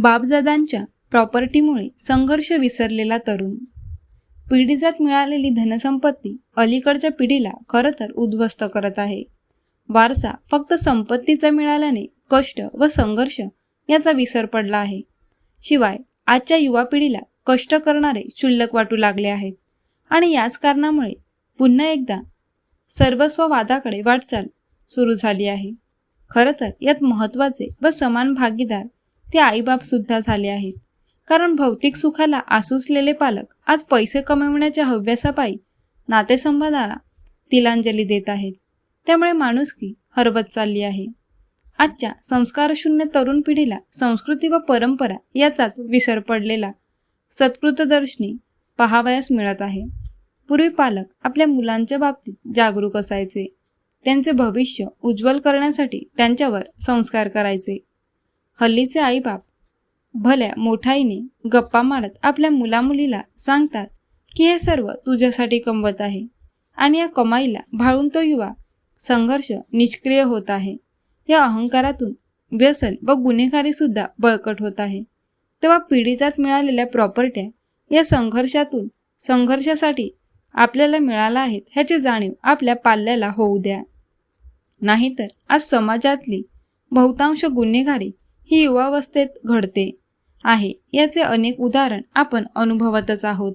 बापदादांच्या प्रॉपर्टीमुळे संघर्ष विसरलेला तरुण. पिढीजात मिळालेली धनसंपत्ती अलीकडच्या पिढीला खरं तर उद्ध्वस्त करत आहे. वारसा फक्त संपत्तीचा मिळाल्याने कष्ट व संघर्ष याचा विसर पडला आहे. शिवाय आजच्या युवा पिढीला कष्ट करणारे क्षुल्लक वाटू लागले आहेत. आणि याच कारणामुळे पुन्हा एकदा सर्वस्व वादाकडे वाटचाल सुरू झाली आहे. खरं तर यात महत्त्वाचे व समान भागीदार ते आईबाप सुद्धा झाले आहेत. कारण भौतिक सुखाला आसुसलेले पालक आज पैसे कमविण्याच्या हव्यासापायी नातेसंबंधाला तिलांजली देत आहेत. त्यामुळे माणुसकी हरवत चालली आहे. आजच्या संस्कारशून्य तरुण पिढीला संस्कृती व परंपरा याचाच विसर पडलेला सत्कृतदर्शनी पहावयास मिळत आहे. पूर्वी पालक आपल्या मुलांच्या बाबतीत जागरूक असायचे. त्यांचे भविष्य उज्ज्वल करण्यासाठी त्यांच्यावर संस्कार करायचे. हल्लीचे आईबाप. भल्या मोठाईने गप्पा मारत आपल्या मुलामुलीला सांगतात की हे सर्व तुझ्यासाठी कमवत आहे आणि या कमाईला भाळून तो युवा संघर्ष निष्क्रिय होत आहे. या अहंकारातून व्यसन व गुन्हेगारीसुद्धा बळकट होत आहे. तेव्हा पिढीजात मिळालेल्या प्रॉपर्ट्या या संघर्षातून संघर्षासाठी आपल्याला मिळाला आहेत ह्याची जाणीव आपल्या पाल्याला होऊ द्या. नाहीतर आज समाजातली बहुतांश गुन्हेगारी ही युवावस्थेत घडते आहे. याचे अनेक उदाहरण आपण अनुभवतच आहोत.